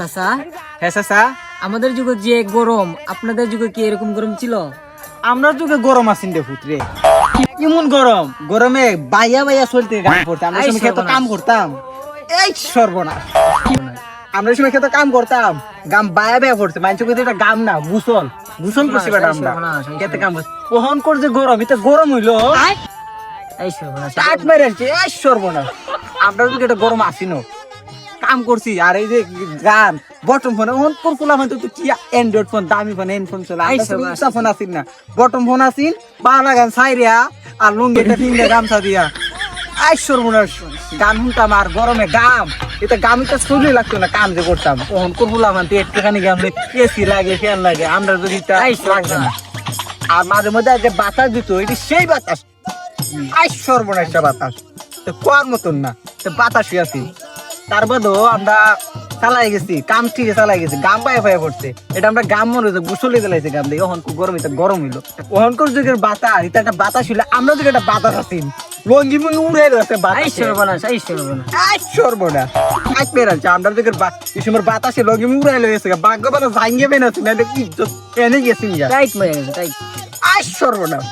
চাচা। হ্যাঁ চাচা আমাদের যুগে যে গরম আপনাদের যুগে কি এরকম গরম ছিল? আমরা যুগে গরম আছেন রে পুত্রে। কেমন গরম। গরমে বাইয়া বাইয়া চলতে করতাম আমরা সময় খেতে কাম করতাম। এই সর্বনাশ। আমরা সময় খেতে কাম করতাম। গাম বায়া বায়া পড়ছে। মানুষ কিন্তু এটা গাম না গুসল। গুসল করছি বেটা আমরা। খেতে কাম করছি। কখন কর যে গরম এটা গরম হইল। এই সর্বনাশ টাট মেরে আসছে এই সর্বনাশ। আমরা যুগে এটা গরম আসিনো। কাম করছি আর এই যে গান বটম ফোন এখন কোন মানে তো কি অ্যান্ড্রয়েড ফোন দামি ফোন এন ফোন চলে সব ফোন আসিন না। বটম ফোন আসিন বাংলা গান সাইরিয়া আর লুঙ্গিটা ফিঙ্গে গামছা দিয়া। আই সর্বনাশ গান শুনতাম আর গরমে গাম এটা গামিটা শরীরে লাগতো না কাম যে করতাম। কোন মানে একটুখানি গাম এসি লাগে ফ্যান লাগে আমরা যদি তা না। আর মাঝে মধ্যে যে বাতাস দিত এটি সেই বাতাস। আই সর্বনাশটা বাতাস। তো কোয়ার মতন না তো বাতাসই আছি। তার বাদেও আমরা চালাই গেছি কাম ঠিক চালাই গেছি গাম পায়ে পায়ে পড়ছে। এটা আমরা গাম মনে হচ্ছে গুসলে দিলাইছে গাম দিয়ে ওহন গরম এটা গরম হইল। যুগের বাতাস এটা একটা বাতাস হইল আমরা যুগে একটা বাতাস আছি লঙ্গি মঙ্গি উড়ে এই বাতাস। সর্বনাশ এই সর্বনাশ। আই সর্বনাশ। আজ আমরা যুগের এই সময় বাতাসে লঙ্গি মঙ্গি উড়াই লয়েছে ভাগ্য বাতাস ভাঙ্গে না কি এনে গেছি টাইট গেছে টাইট আই সর্বনাশ।